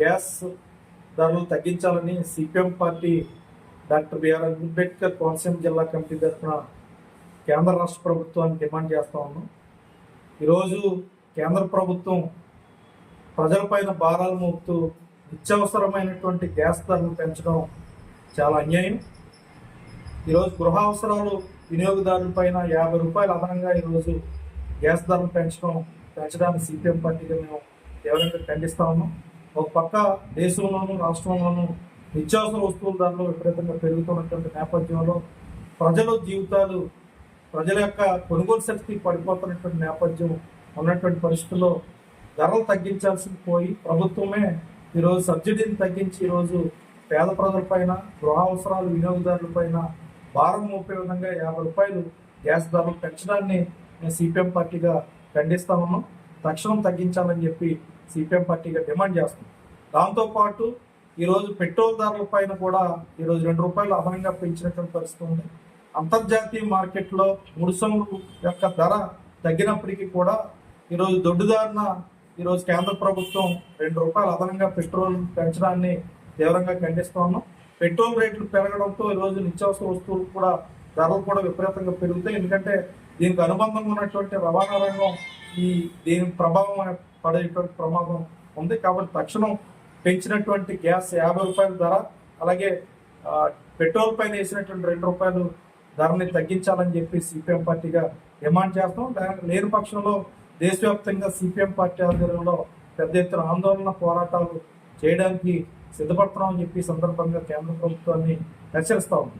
Gas ధరలు తగ్గించాలని CPM party doctor BR Ambedkar Konaseema జిల్లా కమిటీ తరఫున కేంద్ర రాష్ట్ర ప్రభుత్వాన్ని డిమాండ్ చేస్తా ఉన్నాం. ఈరోజు కేంద్ర ప్రభుత్వం ప్రజలపైన భారాలు మోపుతూ నిత్యవసరమైనటువంటి గ్యాస్ ధరలు పెంచడం చాలా అన్యాయం. ఈరోజు గృహ అవసరాలు వినియోగదారులపైన యాభై రూపాయలు అదనంగా ఈరోజు గ్యాస్ ధరలు పెంచడం పెంచడానికి సిపిఎం పార్టీగా మేము తీవ్రంగా ఖండిస్తా ఉన్నాం. ఒక పక్క దేశంలోనూ రాష్ట్రంలోనూ నిత్యావసర వస్తువుల ధరలు విపరీతంగా పెరుగుతున్నటువంటి నేపథ్యంలో ప్రజల జీవితాలు ప్రజల యొక్క కొనుగోలు శక్తి పడిపోతున్నటువంటి నేపథ్యం ఉన్నటువంటి పరిస్థితుల్లో ధరలు తగ్గించాల్సి పోయి ప్రభుత్వమే ఈరోజు సబ్సిడీని తగ్గించి ఈరోజు పేద ప్రజలపైన గృహ అవసరాలు వినియోగదారులపైన భారం మోపే విధంగా యాభై రూపాయలు గ్యాస్ ధరలు పెంచడాన్ని మేము సిపిఎం పార్టీగా ఖండిస్తా ఉన్నాం. తక్షణం తగ్గించాలని చెప్పి సిపిఎం పార్టీగా డిమాండ్ చేస్తుంది. దాంతోపాటు ఈరోజు పెట్రోల్ ధరల పైన కూడా ఈరోజు రెండు రూపాయలు అదనంగా పెంచినటువంటి పరిస్థితి ఉంది. అంతర్జాతీయ మార్కెట్లో ముడిసొమ్ము యొక్క ధర తగ్గినప్పటికీ కూడా ఈరోజు దొడ్డుదారిన ఈరోజు కేంద్ర ప్రభుత్వం రెండు రూపాయలు అదనంగా పెట్రోల్ పెంచడాన్ని తీవ్రంగా ఖండిస్తూ ఉన్నాం. పెట్రోల్ రేట్లు పెరగడంతో ఈరోజు నిత్యావసర వస్తువులు కూడా ధరలు కూడా విపరీతంగా పెరుగుతాయి. ఎందుకంటే దీనికి అనుబంధంగా ఉన్నటువంటి రవాణా రంగం ఈ దీని ప్రభావం పడేటువంటి ప్రమాదం ఉంది. కాబట్టి తక్షణం పెంచినటువంటి గ్యాస్ యాభై రూపాయల ధర అలాగే పెట్రోల్ పైన వేసినటువంటి రెండు రూపాయలు ధరని తగ్గించాలని చెప్పి సిపిఎం పార్టీగా డిమాండ్ చేస్తాం. దా- లేని పక్షంలో దేశవ్యాప్తంగా సిపిఎం పార్టీ ఆధ్వర్యంలో పెద్ద ఎత్తున ఆందోళన పోరాటాలు చేయడానికి సిద్ధపడుతున్నామని చెప్పి సందర్భంగా కేంద్ర ప్రభుత్వాన్ని హెచ్చరిస్తా ఉంది